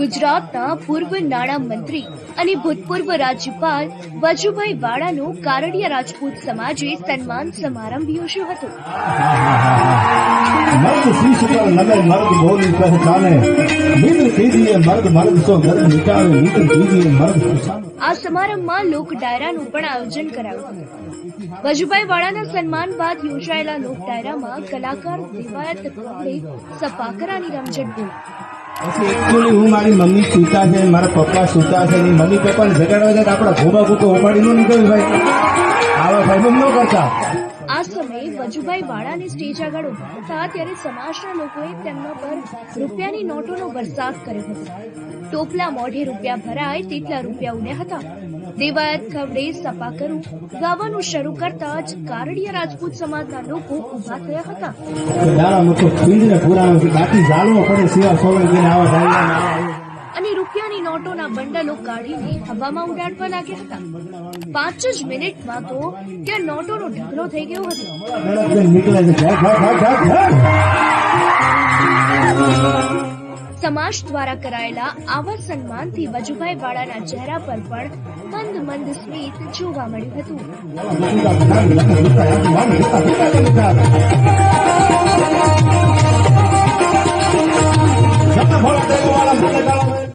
ગુજરાતના પૂર્વ નાણાં મંત્રી અને ભૂતપૂર્વ રાજ્યપાલ વજુભાઈ વાળાનો કારડિયા રાજપૂત સમાજે સન્માન સમારંભ યોજ્યો હતો. મર્દ શીશ પર નમે મર્દ બોલી પહેચાને મિત્ર કીજીએ મર્દ મર્દ સો ગર્દ મિટાવે મિત્ર કીજીએ મર્દ આ સમારંભમાં લોક ડાયરાનું પણ આયોજન કરાયું હતું. વજુભાઈ વાળાના સન્માન બાદ યોજાયેલા લોક ડાયરામાં કલાકાર દેવાયત સપાકરાની રમઝટ બોલી. પછી હું મારી મમ્મી સૂતા છે, મારા પપ્પા સૂતા છે ને મમ્મી પપ્પાને જગાડવા જાય આપણા ઘોબા ભૂકો ઉપાડી ન નીકળ્યું ભાઈ આવા ભાઈ ન કરતા. આ સમયે વજુભાઈ વાળાને સ્ટેજ આગળ ઊભા હતા, ત્યારે સમાજના લોકોએ તેમના પર રૂપિયાની નોટોનો વરસાદ કર્યો હતો. ટોપલા મોઢે રૂપિયા ભરાય તેટલા રૂપિયા ઉડ્યા હતા. દેવાયત ખવડે સપા કરું, ગાવાનું શરૂ કરતા જ કારડિયા રાજપૂત સમાજના લોકો ઊભા થયા હતા. બાકી નોટોના બંડલો કાઢીને હવામાં ઉડાડવા લાગ્યા હતા. પાંચ જ મિનિટમાં તો ત્યાં નોટોનો ઢગલો થઈ ગયો હતો. સમાજ દ્વારા કરાયેલા આવા સન્માનથી વજુભાઈ વાળાના ચહેરા પર પણ મંદ મંદ સ્મિત જોવા મળ્યું હતું.